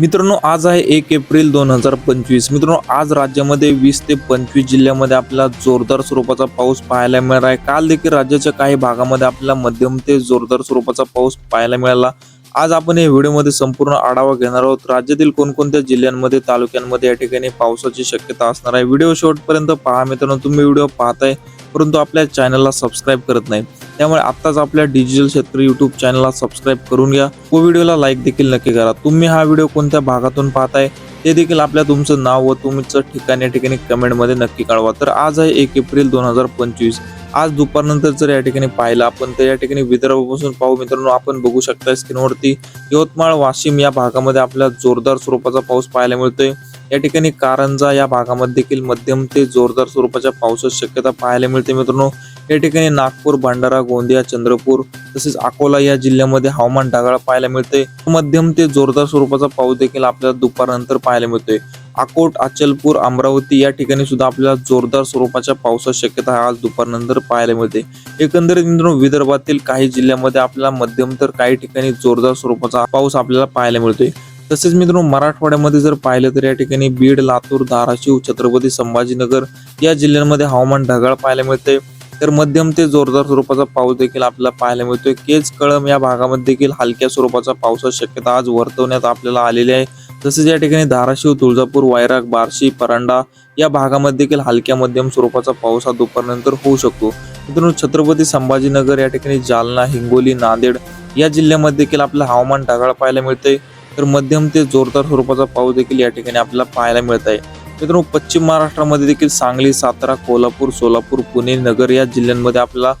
मित्रांनो आज आहे एक एप्रिल दोन हजार पंचवीस. मित्रांनो आज राज्यामध्ये वीस ते पंचवीस जिल्ह्यामध्ये आपला जोरदार स्वरूपाचा पाऊस पाहायला मिळणार आहे. काल देखील राज्याच्या काही भागामध्ये आपल्याला मध्यम ते जोरदार स्वरूपाचा पाऊस पाहायला मिळाला. आज आपण या व्हिडिओमध्ये संपूर्ण आढावा घेणार आहोत. राज्यातील कोणकोणत्या जिल्ह्यांमध्ये तालुक्यांमध्ये या ठिकाणी पावसाची शक्यता असणार आहे? व्हिडिओ शेवटपर्यंत पहा मित्रांनो. तुम्ही व्हिडिओ पाहताय परंतु आपल्या चॅनलला सबस्क्राईब करत नाही त्यामुळे आत्ताच आपल्या डिजिटल शेतकरी युट्यूब चॅनलला सबस्क्राईब करून घ्या. व व्हिडिओला लाईक देखील नक्की करा. तुम्ही हा व्हिडिओ कोणत्या भागातून पाहताय ते देखील आपल्या तुमचं नाव व तुमचं ठिकाण या ठिकाणी कमेंटमध्ये नक्की कळवा. तर आज आहे एक एप्रिल दोन हजार पंचवीस. आज दुपारनंतर जर या ठिकाणी पाहिलं आपण तर या ठिकाणी विदर्भापासून पाहू मित्रांनो आपण बघू शकता स्क्रीनवरती यवतमाळ वाशिम या भागामध्ये आपल्याला जोरदार स्वरूपाचा पाऊस पाहायला मिळतोय. या ठिकाणी कारंजा या भागामध्ये देखील मध्यम ते जोरदार स्वरूपाच्या पावसाची शक्यता पाहायला मिळते मित्रांनो. या ठिकाणी नागपूर भंडारा गोंदिया चंद्रपूर तसेच अकोला या जिल्ह्यामध्ये हवामान ढगाळ पाहायला मिळते. मध्यम ते जोरदार स्वरूपाचा पाऊस देखील आपल्याला दुपारनंतर पाहायला मिळतोय. अकोट अचलपूर अमरावती या ठिकाणी सुद्धा आपल्याला जोरदार स्वरूपाच्या पावसाची शक्यता आज दुपारनंतर पाहायला मिळते. एकंदरीत मित्रांनो विदर्भातील काही जिल्ह्यामध्ये आपल्याला मध्यम तर काही ठिकाणी जोरदार स्वरूपाचा पाऊस आपल्याला पाहायला मिळतोय. तसेच मित्रांनो मराठवाड्यामध्ये जर पाहिलं तर या ठिकाणी बीड लातूर धाराशिव छत्रपती संभाजीनगर या जिल्ह्यांमध्ये हवामान ढगाळ पाहायला मिळते तर मध्यम ते जोरदार स्वरूपाचा पाऊस देखील आपल्याला पाहायला मिळतोय. केज कळम या भागामध्ये देखील हलक्या स्वरूपाचा पावसाची शक्यता आज वर्तवण्यात आपल्याला आलेली आहे. तसेच या ठिकाणी धाराशिव तुळजापूर वायराग बार्शी परांडा या भागामध्ये देखील हलक्या मध्यम स्वरूपाचा पाऊस हा दुपारनंतर होऊ शकतो. मित्रांनो छत्रपती संभाजीनगर या ठिकाणी जालना हिंगोली नांदेड या जिल्ह्यामध्ये देखील आपल्याला हवामान ढगाळ पाहायला मिळते तर मध्यम ते जोरदार स्वरूपाचा पाऊस देखील या ठिकाणी आपल्याला पाहायला मिळत आहे. मित्रांनो पश्चिम महाराष्ट्रामध्ये देखील सांगली सातारा कोल्हापूर सोलापूर पुणे नगर या जिल्ह्यांमध्ये आपल्याला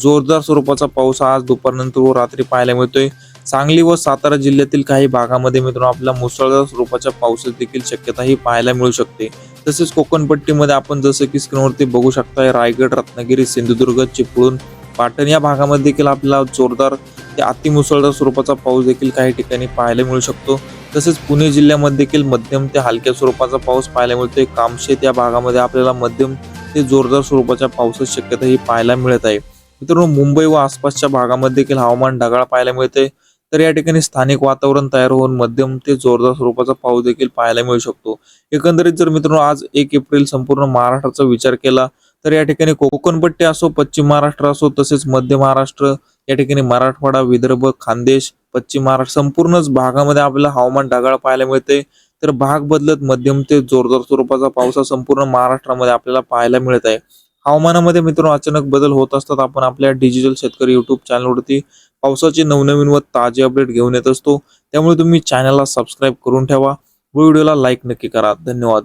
जोरदार स्वरूपाचा पाऊस हा आज दुपारनंतर व रात्री पाहायला मिळतोय. सांगली व सातारा जिल्ह्यातील काही भागामध्ये मित्रांनो आपल्याला मुसळधार स्वरूपाच्या पावसाची देखील शक्यता ही पाहायला मिळू शकते. तसेच कोकणपट्टीमध्ये आपण जसं की स्क्रीनवरती बघू शकताय रायगड रत्नागिरी सिंधुदुर्ग चिपळूण पाटण या भागामध्ये देखील आपल्याला जोरदार ते अतिमुसळधार स्वरूपाचा पाऊस देखील काही ठिकाणी पाहायला मिळू शकतो. तसेच पुणे जिल्ह्यामध्ये देखील मध्यम ते हलक्या स्वरूपाचा पाऊस पाहायला मिळतोय. कामशेत या भागामध्ये आपल्याला मध्यम ते जोरदार स्वरूपाच्या पावसाची शक्यता ही पाहायला मिळत आहे. मित्रांनो मुंबई व आसपासच्या भागामध्ये देखील हवामान ढगाळ पाहायला मिळते तर या ठिकाणी स्थानिक वातावरण तयार होऊन मध्यम ते जोरदार स्वरूपाचा पाऊस देखील पाहायला मिळू शकतो. एकंदरीत जर मित्रांनो आज एक एप्रिल संपूर्ण महाराष्ट्राचा विचार केला तर या ठिकाणी कोकणपट्टी असो पश्चिम महाराष्ट्र असो तसेच मध्य महाराष्ट्र या ठिकाणी मराठवाडा विदर्भ खानदेश पश्चिम महाराष्ट्र संपूर्णच भागामध्ये आपल्याला हवामान ढगाळ पाहायला मिळते. तर भाग बदलत मध्यम ते जोरदार स्वरूपाचा पाऊस संपूर्ण महाराष्ट्रामध्ये आपल्याला पाहायला मिळत आहे. हवामानामध्ये मित्रांनो अचानक बदल होत असतात. आपण आपल्या डिजिटल शेतकरी युट्यूब चॅनलवरती पावसाचे नवनवीन व ताजे अपडेट घेऊन येत असतो. त्यामुळे तुम्ही चॅनलला सबस्क्राईब करून ठेवा. व्हिडिओला लाईक नक्की करा. धन्यवाद.